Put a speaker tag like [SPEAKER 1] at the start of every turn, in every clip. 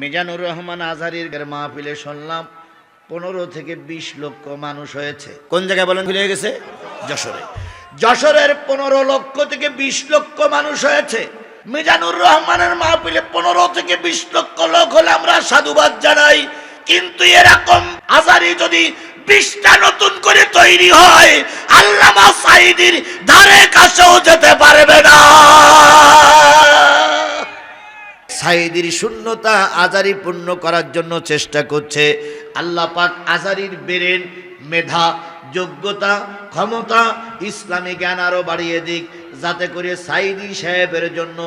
[SPEAKER 1] মিজানুর রহমান আজহারির মাহফিলে শুনলাম, পনেরো থেকে বিশ লক্ষ মানুষ হয়েছে। কোন জায়গায় বলেন ভুলে গেছে? যশোরে। যশোরের পনেরো লক্ষ থেকে বিশ লক্ষ মানুষ হয়েছে। মিজানুর রহমানের মাহফিলে পনেরো থেকে বিশ লক্ষ লোক হলে আমরা সাধুবাদ জানাই। কিন্তু এরকম আজারি যদি বিশটা নতুন করে তৈরি হয়, আল্লামা সাইদির ধারে কাছেও যেতে পারবে না। সাইদির শূন্যতা আজারি পূর্ণ করার জন্য চেষ্টা করছে। আল্লাহ পাক আজারির বেরেন মেধা যোগ্যতা, ক্ষমতা, ইসলামী জ্ঞান আরও বাড়িয়ে দিক। যাতে করে সাইদি সাহেবের জন্য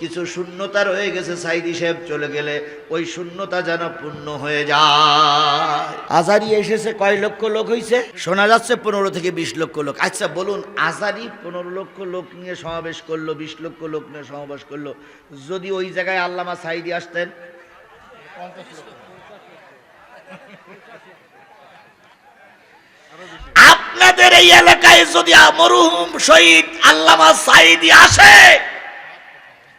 [SPEAKER 1] কিছু শূন্যতা রয়ে গেছে, সাইদি সাহেব চলে গেলে ওই শূন্যতা যেন পূর্ণ হয়ে যায়। আজারি এসেছে কয় লক্ষ লোক হয়েছে শোনা যাচ্ছে পনেরো থেকে বিশ লক্ষ লোক। আচ্ছা বলুন, আজারি পনেরো লক্ষ লোক নিয়ে সমাবেশ করল, বিশ লক্ষ লোক নিয়ে সমাবেশ করল। যদি ওই জায়গায় আল্লামা সাইদি আসতেন? আপনাদের এই এলাকায় যদি মরহুম শহীদ আল্লামা সাইদি আসে,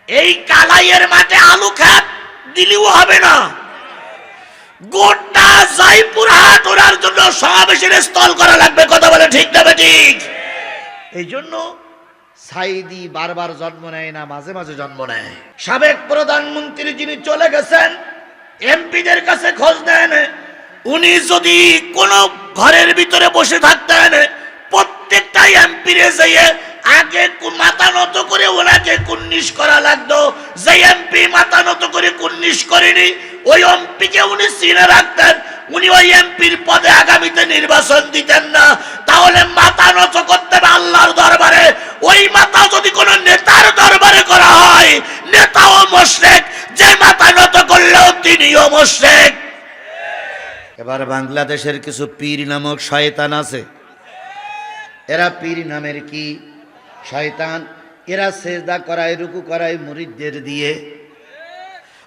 [SPEAKER 1] এই কালাইয়ের মাঠে আলু খাত দিলেও হবে না। গোটা জন্য সমাবেশের স্থল করা লাগবে, কথা বলে ঠিক না ঠিক? এই জন্য সাইদি বারবার জন্ম নেয় না, মাঝে মাঝে জন্ম নেয়। সাবেক প্রধানমন্ত্রী যিনি চলে গেছেন, এমপিদের কাছে খোঁজ নেন উনি যদি কোন ঘরের ভিতরে বসে থাকতেন প্রত্যেকটা এমপিরে যেয়ে আগে মাথা নত করে ওনাকে কুন্নিশ করা লাগতো। যে এমপি মাথা নত করে কুন্নিশ করেনি, ওই এমপিকে উনি চিনে রাখতেন। উনি ওই এমপির পদে আগামীতে নির্বাচন দিতেন না। তাহলে মাথা নত করতে হবে আল্লাহর দরবারে। ওই মাথা যদি কোনো নেতার দরবারে করা হয়, নেতাও মোশরেক, যে মাথা নত করলেও তিনিও মোশরেক। এবার বাংলাদেশের কিছু পীর নামক শয়তান আছে। এরা পীর নামের কি? শয়তান, এরা সেজদা করায়, রুকু করায় মুরিদদের দিয়ে।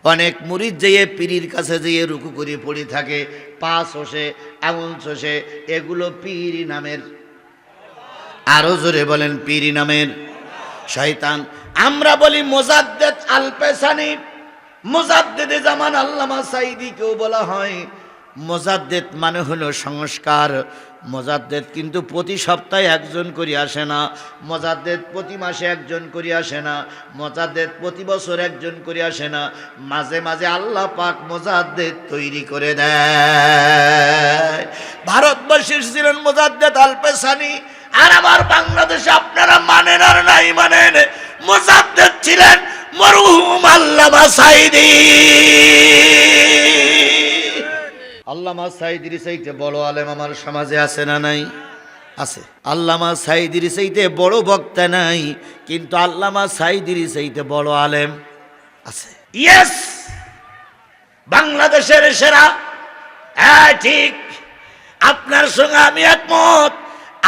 [SPEAKER 1] অনেক মুরিদ যেয়ে পীরির কাছে যেয়ে রুকু করে পড়ে থাকে, পা শোষে, আঙুল শোষে, এগুলো পীর নামের। আরও জোরে বলেন পীর নামের। শয়তান, আমরা বলি মোজাদ্দেদ আলপেসানি মোজাদ্দেদে জামান আল্লামা সাইদিকেও বলা হয় মোজাদ্দেদ মানে হলো সংস্কার। মোজাদ্দেদ কিন্তু প্রতি সপ্তাহে একজন করে আসে না। মোজাদ্দেদ প্রতি মাসে একজন করে আসে না। মোজাদ্দেদ প্রতি বছর একজন করে আসে না। মাঝে মাঝে আল্লাহ পাক মোজাদ্দেদ তৈরি করে দেয়। ভারতবর্ষের ছিলেন মোজাদ্দেদ আলপেসানি আর আমার বাংলাদেশে আপনারা মানেন আর নাই মানেন, মোজাদ্দেদ ছিলেন মরহুম আল্লামা সাইদি। আল্লামা সাইদির চাইতে বড় আলেম আমার সমাজে আছে না নাই? আছে। আল্লামা সাইদির চাইতে বড় বক্তা নাই কিন্তু আল্লামা সাইদির চাইতে বড় আলেম আছে। ইয়েস বাংলাদেশের সেরা হ্যাঁ ঠিক। আপনার সঙ্গে আমি একমত।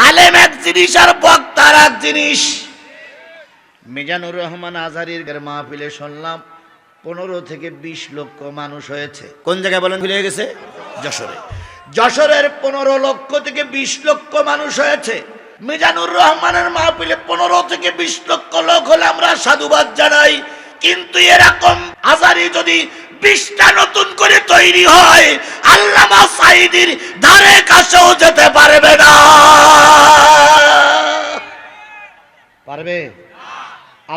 [SPEAKER 1] আলেম এক জিনিস আর বক্তার এক জিনিস। মিজানুর রহমান আজহারির মাহফিলে শুনলাম পনেরো থেকে বিশ লক্ষ মানুষ হয়েছে। কোন জায়গায় বলেন? ভুলে গেছে? যশোরে। যশোরের পনেরো লক্ষ থেকে বিশ লক্ষ মানুষ হয়েছে। মিজানুর রহমানের মাহফিলে পনেরো থেকে বিশ লক্ষ লোক হলে আমরা সাধুবাদ জানাই। কিন্তু এরকম আজারি যদি বিশটা নতুন করে তৈরি হয়, আল্লামা সাইদির ধারে কাছেও যেতে পারবে না। পারবে?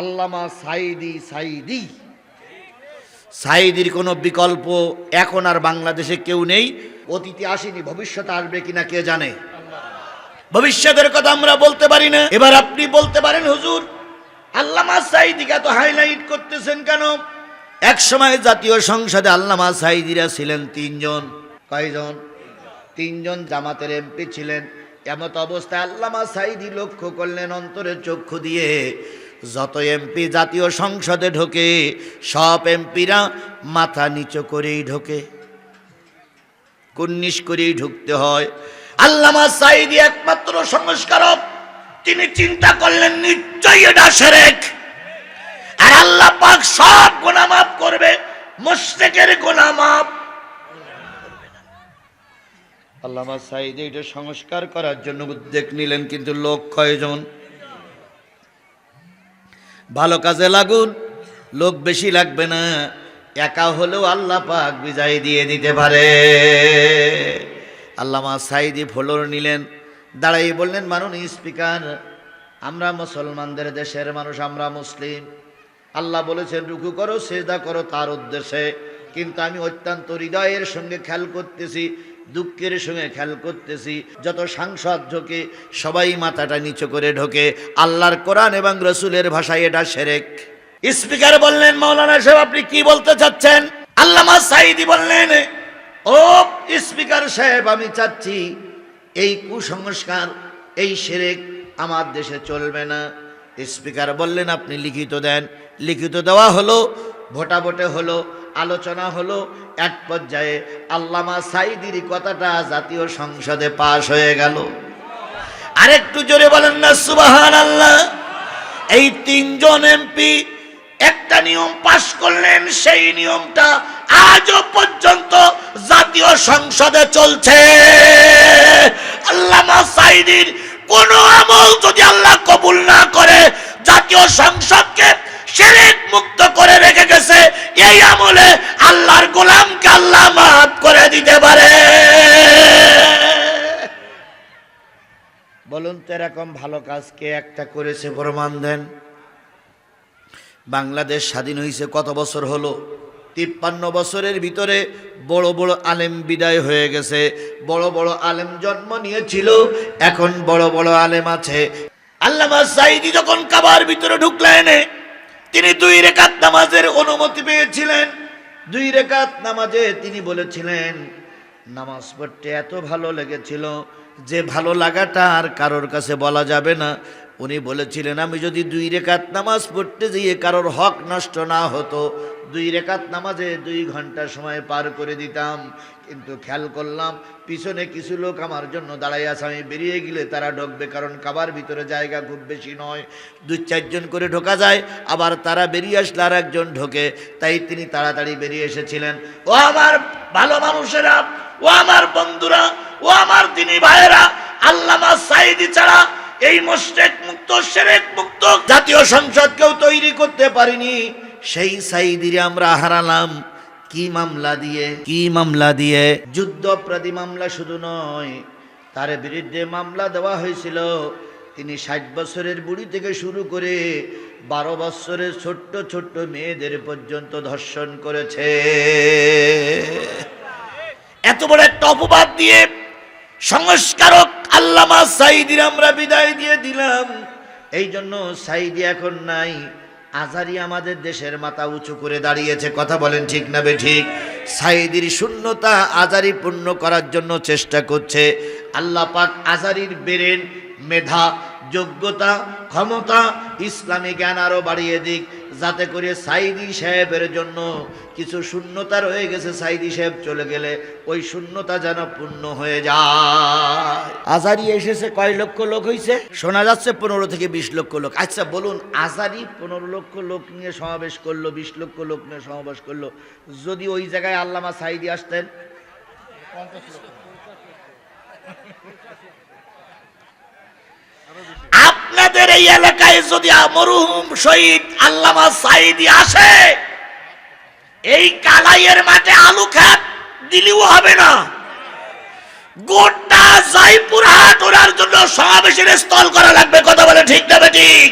[SPEAKER 1] আল্লামা সাইদি সাইদি সাইদির কোনো বিকল্প এখন আর বাংলাদেশে কেউ নেই। অতীতে আসেনি, ভবিষ্যতে আসবে কিনা কে জানে? ভবিষ্যতের কথা আমরা বলতে পারি না। এবার আপনি বলতে পারেন, হুজুর, আল্লামা সাইদিকে তো হাইলাইট করতেছেন কেন? এক সময় জাতীয় সংসদে আল্লামা সাইদিরা ছিলেন তিনজন। কয়জন? তিনজন জামাতের এমপি ছিলেন। এমত অবস্থায় আল্লামা সাইদি লক্ষ্য করলেন অন্তরের চক্ষু দিয়ে। যত এমপি জাতীয় সংসদে ঢোকে, সব এমপিরা মাথা নিচু করেই ঢোকে। কুন্নিশ করেই ঢুকতে হয়। আল্লামা সাইদি একমাত্র সংস্কারক, তিনি চিন্তা করলেন, নিশ্চয়ই এটা সেরেক। আর আল্লাহ পাক সব গোনা মাফ করবে, মুশরিকের গোনা আল্লামা সাইদি এটা সংস্কার করার জন্য উদ্যোগ নিলেন, কিন্তু লোক কয়জন? ভালো কাজে লাগুন, লোক বেশি লাগবে না। একা হলেও আল্লাহ পাক বিজয় দিয়ে দিতে পারে। আল্লামা সাইদি ফলোর নিলেন দাঁড়াই বললেন মানুন স্পিকার, আমরা মুসলমানদের দেশের মানুষ, আমরা মুসলিম। আল্লাহ বলেছেন, রুকু করো, সেজদা করো তার উদ্দেশ্যে। কিন্তু আমি অত্যন্ত হৃদয়ের সঙ্গে খেয়াল করতেছি দুঃখের সঙ্গে খেয়াল করতেছি, যত সাংসদ ঢোকে, সবাই মাথাটা নিচু করে ঢোকে। আল্লাহর কোরআন এবং রসুলের ভাষায় এটা সেরেক। স্পিকার বললেন মৌলানা সাহেব, আপনি কি বলতে চাচ্ছেন? আল্লামা সাইদি বললেন, ও স্পিকার সাহেব, আমি চাচ্ছি এই কুসংস্কার, এই সেরেক আমার দেশে চলবে না। স্পিকার বললেন, আপনি লিখিত দেন। লিখিত দেওয়া হলো, ভোটাভোটে হলো আলোচনা হলো, এক পর্যায়ে আল্লামা সাইদির কথাটা জাতীয় সংসদে পাশ হয়ে গেল। আরেকটু জোরে বলেন না সুবাহান আল্লাহ এই তিনজন এমপি একটা নিয়ম পাশ করলেন, সেই নিয়মটা আজও পর্যন্ত জাতীয় সংসদে চলছে। আল্লামা সাইদির কোন আমল যদি আল্লাহ কবুল না করে, জাতীয় সংসদকে সেরেক মুক্ত করে এরকম ভালো কাজ কে একটা করেছে প্রমাণ দেন। বাংলাদেশ স্বাধীন হয়েছে কত বছর হলো? তিপ্পান্ন বছরের ভিতরে বড় বড় আলেম বিদায় হয়ে গেছে। বড় বড় আলেম জন্ম নিয়েছিল, এখন বড় বড় আলেম আছে। আল্লামা সাইদি যখন কাবার ভিতরে ঢুকলেন, তিনি দুই রেখাত নামাজের অনুমতি পেয়েছিলেন। দুই রেখাত নামাজে তিনি বলেছিলেন, নামাজ পড়তে এত ভালো লেগেছিল যে ভালো লাগাটা আর কারোর কাছে বলা যাবে না। উনি বলেছিলেন, আমি যদি দুই রেখাত নামাজ পড়তে গিয়ে কারোর হক নষ্ট না হতো, দুই রেখাত নামাজে দুই ঘণ্টা সময় পার করে দিতাম। কিন্তু খেয়াল করলাম, পিছনে কিছু লোক আমার জন্য দাঁড়াই আছে। আমি বেরিয়ে গেলে তারা ঢুকবে, কারণ কাবার ভিতরে জায়গা খুব বেশি নয়। দুই চারজন করে ঢোকা যায়, আবার তারা বেরিয়ে আসলে আর একজন ঢোকে। তাই তিনি তাড়াতাড়ি বেরিয়ে এসেছিলেন। ও আমার ভালো মানুষেরা, ও আমার বন্ধুরা ও আমার তিনি ভাইয়েরা, আল্লামা সাইদি ছাড়া এই মোশেক মুক্ত, সেরেক মুক্ত জাতীয় সংসদ কেউ তৈরি করতে পারিনি। সেই সাইদিরে আমরা হারালাম। কি মামলা দিয়ে? কি মামলা দিয়ে? যুদ্ধপ্রাদী মামলা শুধু নয়, তার বিরুদ্ধে মামলা দেওয়া হয়েছিল। তিনি ষাট বছরের বুড়ি থেকে শুরু করে বারো বছরের ছোট্ট ছোট্ট মেয়েদের পর্যন্ত ধর্ষণ করেছে। এত বড় একটা অপবাদ দিয়ে সংস্কারক আল্লামা সাইদির আমরা বিদায় দিয়ে দিলাম। এই জন্য সাইদি এখন নাই। আজারি আমাদের দেশের মাথা উঁচু করে দাঁড়িয়েছে। কথা বলেন ঠিক না বে ঠিক? সাইদির শূন্যতা আজারি পূর্ণ করার জন্য চেষ্টা করছে। আল্লাহ পাক আজারির বেরেন, মেধা, যোগ্যতা, ক্ষমতা, ইসলামী জ্ঞান আরও বাড়িয়ে দিক। যাতে করে সাইদি সাহেবের জন্য কিছু শূন্যতা রয়ে গেছে সাইদি সাহেব চলে গেলে ওই শূন্যতা যেন পূর্ণ হয়ে যায়। আজারি এসেছে কয় লক্ষ লোক হয়েছে শোনা যাচ্ছে পনেরো থেকে বিশ লক্ষ লোক। আচ্ছা বলুন আজারি পনেরো লক্ষ লোক নিয়ে সমাবেশ করল বিশ লক্ষ লোক নিয়ে সমাবেশ করল। যদি ওই জায়গায় আল্লামা সাইদি আসতেন? আপনাদের এই এলাকায় যদি মরহুম শহীদ আল্লামা সাইদি আসে, এই কালাইয়ের মাঠে আলু খাত দিলেও হবে না। গোটা জন্য সমাবেশের স্থল করা লাগবে, কথা বলে ঠিক না ঠিক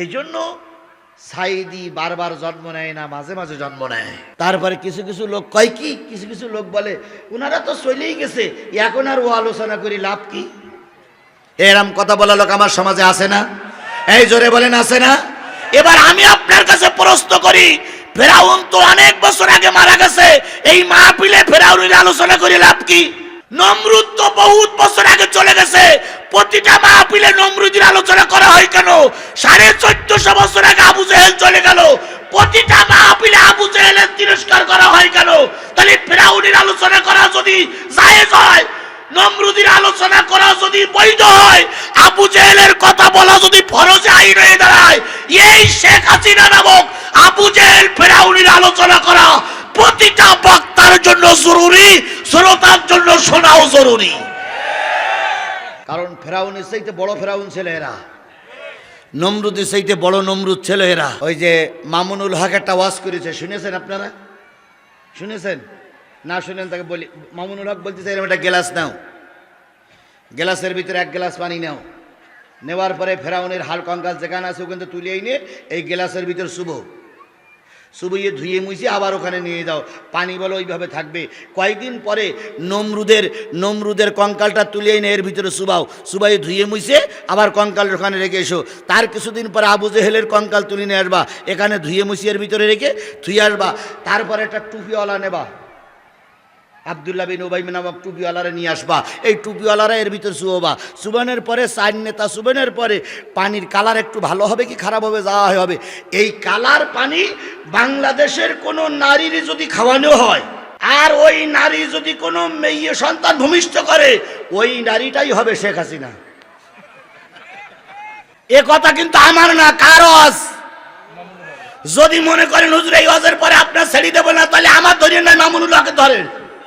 [SPEAKER 1] এই জন্য সাইদি বারবার জন্ম নেয় না, মাঝে মাঝে জন্ম নেয়। তারপরে কিছু কিছু লোক কয় কি? কিছু কিছু লোক বলে ওনারা তো চলেই গেছে, এখন আর ও আলোচনা করি, লাভ কি? এরম কথা বলা লোক আমার সমাজে আছে না? এই জোরে বলেন, আছে না? এবার আমি আপনার কাছে প্রশ্ন করি, ফেরাউন তো অনেক বছর আগে মারা গেছে, এই মাহফিলে ফেরাউনের আলোচনা করে লাভ কি? নমরুদ তো বহুত বছর আগে চলে গেছে, প্রতিটা মাহফিলে নমরুদের আলোচনা করা হয় কেন? সাড়ে চোদ্দশো বছর আগে আবু জেহেল চলে গেল, প্রতিটা মাহফিলে আবু জেহেলের তিরস্কার করা হয় কেন? তাহলে ফেরাউনের আলোচনা করা যদি জায়েজ হয় নমরুদির আলোচনা করা যদি বৈধ হয়, আবু জেহেলের কথা বলা যদি ফরজে আইন হয়ে দাঁড়ায়, এই শেখ হাসিনা নামক আবু জেহেল ফেরাউনির আলোচনা করা প্রতিটা বক্তার জন্য জরুরি, শ্রোতার জন্য শোনাও জরুরি। কারণ ফেরাউনের চাইতে বড় ফেরাউন ছেলে এরা। নমরুদের চাইতে বড় নমরুদ ছেলে এরা। ওই যে মামুনুল হক একটা ওয়াজ করেছে, শুনেছেন আপনারা? শুনেছেন? না শুনেন তাকে বলি, মামুনুল হক বলতেছে এরকম একটা গ্লাস নাও। গ্লাসের ভিতরে এক গ্লাস পানি নাও। নেওয়ার পরে ফেরাউনের হাল কঙ্কাল যেখানে আছে ওখান তুলে এনে এই গ্লাসের ভিতর শুভ শুভইয়ে ধুয়ে মুছে আবার ওখানে নিয়ে যাও। পানি বলো ওইভাবে থাকবে। কয়েকদিন পরে নমরুদের নমরুদের কঙ্কালটা তুলে এনে এর ভিতরে সুবাও সুবাই ধুয়ে মুছে আবার কঙ্কাল ওখানে রেখে এসো। তার কিছুদিন পরে আবু জেহেলের কঙ্কাল তুলে নিয়ে আসবা। এখানে ধুয়ে মুছিয়ে এর ভিতরে রেখে ধুয়ে আসবা। তারপরে একটা টুপিওয়ালা নেবা। আবদুল্লাহ বিন ওবাই নামক টুপিওয়ালারা নিয়ে আসবা। এই টুপিওয়ালারা এর ভিতর শুয়োবা। সুবানের পরে সাইন নেতা, সুবানের পরে পানির কালার একটু ভালো হবে কি খারাপ হবে? যাওয়া হবে। এই কালার পানি বাংলাদেশের কোনো নারীর যদি খাওয়ানো হয়, আর ওই নারী যদি কোনো মেয়ে সন্তান ভূমিষ্ঠ করে, ওই নারীটাই হবে শেখ হাসিনা। এ কথা কিন্তু আমার না কারস যদি মনে করেন, হুজুর, এই ওয়াজের পরে আপনার ছেড়ে দেবো না, তাহলে আমার ধরিয়ে নয় মামুনুল্লাহকে ধরেন।